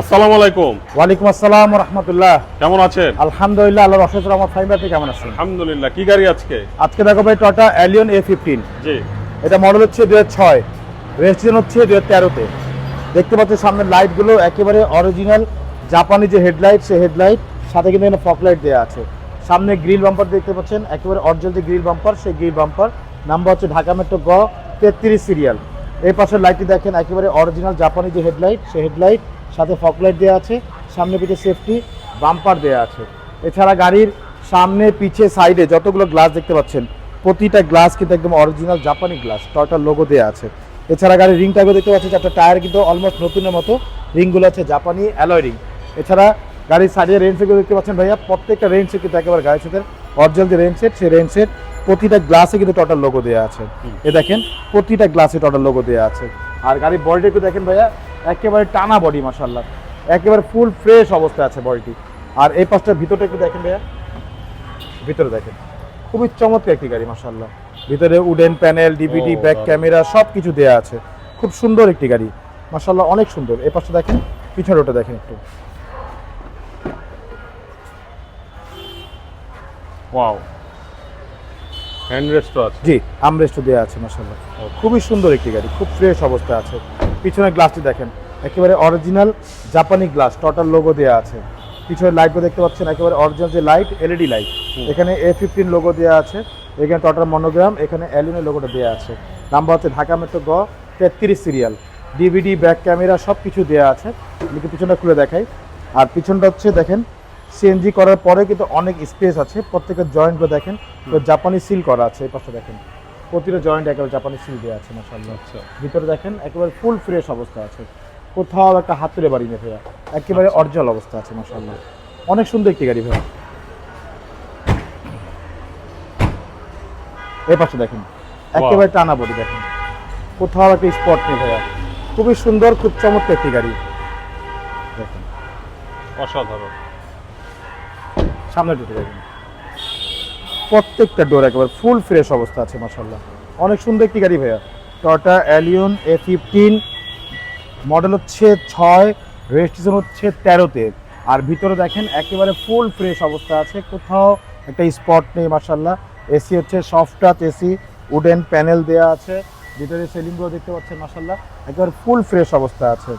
আসসালামু আলাইকুম। ওয়ালাইকুম আসসালাম রহমতুল্লাহ কেমন আছেন? আলহামদুলিল্লাহ আল্লাহ রসদ রহমত ফাইম আপনি কেমন আছেন? আলহামদুলিল্লাহ কি গাড়ি আজকে? আজকে দেখো ভাই টটা অ্যালিয়ন এ ফিফটিন জি। এটা মডেল হচ্ছে দু হাজার ছয়। রেজিস্ট্রেশন হচ্ছে দু হাজার তেরোতে। দেখতে পাচ্ছি সামনের লাইটগুলো একেবারে অরিজিনাল জাপানি যে হেডলাইট সে হেডলাইট সাথে কিন্তু এখানে ফক লাইট দেওয়া আছে। সামনে গ্রিল বাম্পার দেখতে পাচ্ছেন একেবারে অরিজিনাল যে গ্রিল বাম্পার সেই গ্রিল বাম্পার নাম্বার হচ্ছে ঢাকা মেট্রো গ তেত্রিশ সিরিয়াল এই পাশের লাইটটি দেখেন একেবারে অরিজিনাল জাপানি যে হেডলাইট সে হেডলাইট সাথে ফকলাইট দেওয়া আছে সামনে পিঠে সেফটি বাম্পার দেওয়া আছে। এছাড়া গাড়ির সামনে পিছে সাইডে যতগুলো গ্লাস দেখতে পাচ্ছেন প্রতিটা গ্লাস কিন্তু একদম অরিজিনাল জাপানি গ্লাস টয়টার লোগো দেওয়া আছে। এছাড়া গাড়ির রিং টাইপও দেখতে পাচ্ছেন চারটা টায়ার কিন্তু অলমোস্ট নতুনের মতো রিংগুলো আছে জাপানি অ্যালয় রিং এছাড়া গাড়ির সাইডে রেঞ্জ সেটগুলো দেখতে পাচ্ছেন ভাইয়া প্রত্যেকটা রেঞ্জ সেট কিন্তু একেবারে গাড়ির সাথে অরিজিনাল যে রেঞ্জ সেট সেই রেঞ্জ সেট প্রতিটা গ্লাসে কিন্তু টটাল লোগো দেওয়া আছে। এ দেখেন প্রতিটা গ্লাসে টটাল লোগো দেওয়া আছে। আর গাড়ির বডিটা একটু দেখেন ভাইয়া একেবারে টানা বডি মাসাল্লাহ একেবারে ফুল ফ্রেশ অবস্থায় আছে বডিটি আর এই পাশটার ভিতরটা একটু দেখেন ভাইয়া। ভিতরে দেখেন। খুবই চমৎকার একটি গাড়ি মাসাল্লাহ ভিতরে wooden panel DVD back camera সব কিছু দেওয়া আছে। খুব সুন্দর একটি গাড়ি। মাসাল্লাহ অনেক সুন্দর। এই পাশটা দেখেন পিছনে ওটা দেখেন একটু। ওয়াও। হ্যান্ড রেস্টও আছে। জি আমরেস্টও দেওয়া আছে মাসাল্লাহ খুবই সুন্দর একটি গাড়ি। খুব ফ্রেশ অবস্থায় আছে। পিছনের গ্লাসটি দেখেন। একেবারে অরিজিনাল জাপানি গ্লাস টোটাল লোগো দেওয়া আছে। পিছনের লাইটও দেখতে পাচ্ছেন একেবারে অরিজিনাল যে লাইট এলইডি লাইট এখানে এ ফিফটিন লোগো দেওয়া আছে এখানে টোটাল মনোগ্রাম এখানে অ্যালুনের লোগোটা দেওয়া আছে। নাম্বার হচ্ছে ঢাকা মেট্রো গ তেত্রিশ সিরিয়াল ডিভিডি ব্যাক ক্যামেরা সব কিছু দেওয়া আছে। একটু পিছনটা খুলে দেখাই। আর পিছনটা হচ্ছে দেখেন সিএনজি করার পরে কিন্তু অনেক স্পেস আছে। প্রত্যেকের জয়েন্টগুলো দেখেন তো জাপানি সিল করা আছে এই পাশে দেখেন। প্রতিটা জয়েন্ট একেবারে জাপানি সিল দেওয়া আছে মাসাল্লাহ আচ্ছা। ভিতরে দেখেন একেবারে ফুল ফ্রেশ অবস্থা আছে। কোথাও একটা হাত তুলে বাড়ি নেই ভাইয়া। একেবারে অর্জল অবস্থা আছে মাসাল্লাহ অনেক সুন্দর একটি গাড়ি ভাইয়া। এই পাশে দেখেন একেবারে টানা বডি দেখেন। কোথাও একটা স্পট নেই ভাইয়া। খুবই সুন্দর খুব চমৎকার একটি গাড়ি। দেখেন। অসাধারণ। সামনে ঢুকে দেখেন। প্রত্যেকটা ডোর একেবারে ফুল ফ্রেশ অবস্থা আছে মাসাল্লাহ অনেক সুন্দর একটি গাড়ি ভাইয়া। Toyota Allion A fifteen model হচ্ছে ছয় রেজিস্ট্রেশন হচ্ছে তেরোতে। আর ভিতরে দেখেন একেবারে ফুল ফ্রেশ অবস্থা আছে কোথাও একটা স্পট নেই মাসাল্লাহ এসি হচ্ছে soft touch AC wooden panel দেওয়া আছে। ভিতরে সেলিংগুলো দেখতে পাচ্ছেন মাসাল্লাহ একেবারে ফুল ফ্রেশ অবস্থা আছে।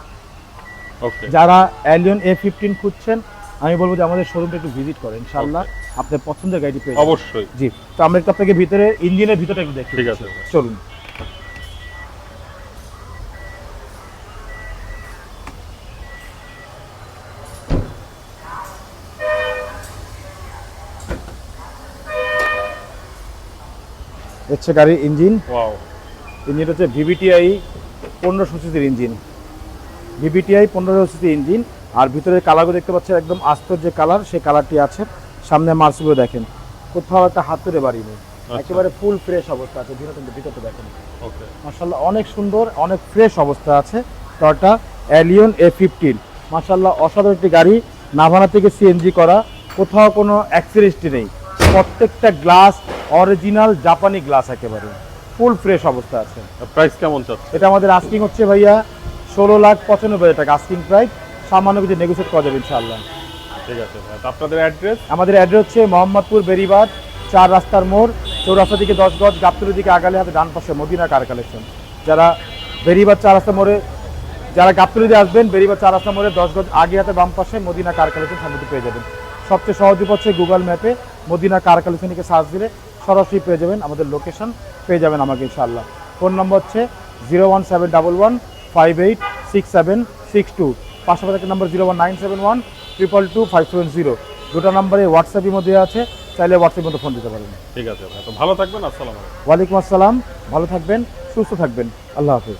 ওকে যারা অ্যালিয়ন এ ফিফটিন খুঁজছেন আমি বলব যে আমাদের শোরুমটা একটু ভিজিট করেন ইনশাল্লাহ আপনার পছন্দের গাড়ি পেয়ে যাবেন। অবশ্যই। জি তো আমরা একটু আপনাকে ভিতরে ইঞ্জিনের ভিতরটা একটু দেখি। ঠিক আছে। চলুন। হচ্ছে গাড়ির ইঞ্জিন। ওয়াও ইঞ্জিন হচ্ছে ভিভিটিআই পনেরোশো সিসির ইঞ্জিন। ভিভিটিআই পনেরোশো সিসির ইঞ্জিন। আর ভিতরে কালারগুলো দেখতে পাচ্ছেন একদম আস্তর যে কালার সেই কালারটি আছে। সামনে মার্সগুলো দেখেন কোথাও একটা হাত তুলে বাড়ি নেই। একেবারে ফুল ফ্রেশ অবস্থা আছে ভিতরে ভিতরটা দেখেন। ওকে। মার্শাল্লাহ অনেক সুন্দর অনেক ফ্রেশ অবস্থা আছে। টয়টা অ্যালিয়ন এ ফিফটিন মার্শাল্লাহ অসাধারণ একটি গাড়ি নাভানা থেকে সিএনজি করা। কোথাও কোনো অ্যাক্সিডেন্টই নেই। প্রত্যেকটা গ্লাস অরিজিনাল জাপানি গ্লাস একেবারে। ফুল ফ্রেশ অবস্থা আছে। প্রাইস কেমন এটা আমাদের আস্কিং হচ্ছে ভাইয়া ষোলো লাখ পঁচানব্বই হাজার টাকা আস্কিং প্রাইস সামান্য কিছু নেগোসিয়েট করা যাবে ইনশাআল্লাহ। ঠিক আছে আপনাদের অ্যাড্রেস আমাদের অ্যাড্রেস হচ্ছে মোহাম্মদপুর বেরিবাদ চার রাস্তার মোড় চৌরাস্তা দিকে দশ গজ গাবতুলের দিকে আগালে হাতে ডান পাশে মদিনা কার কালেকশন যারা বেরিবাদ চার রাস্তা মোড়ে যারা গাবতুলি দিয়ে আসবেন বেরিবাদ চার রাস্তা মোড়ে দশ গজ আগে হাতে বাম পাশে মদিনা কার কালেকশন সামনে পেয়ে যাবেন। সবচেয়ে সহজ উপায় হচ্ছে গুগল ম্যাপে মদিনা কার কালেকশনকে সার্চ দিলে সরাসরি পেয়ে যাবেন আমাদের লোকেশন পেয়ে যাবেন আমাকে ইনশাআল্লাহ। ফোন নম্বর হচ্ছে zero one seven double one five eight six seven six two পাশাপাশি একটা number zero one nine seven one triple two five seven zero দুটো নম্বরে হোয়াটসঅ্যাপের মধ্যে আছে চাইলে হোয়াটসঅ্যাপ মধ্যে ফোন দিতে পারেন। ঠিক আছে ভালো থাকবেন আসসালাম আলাইকুম। ওয়ালাইকুম আসসালাম ভালো থাকবেন সুস্থ থাকবেন। আল্লাহ হাফিজ।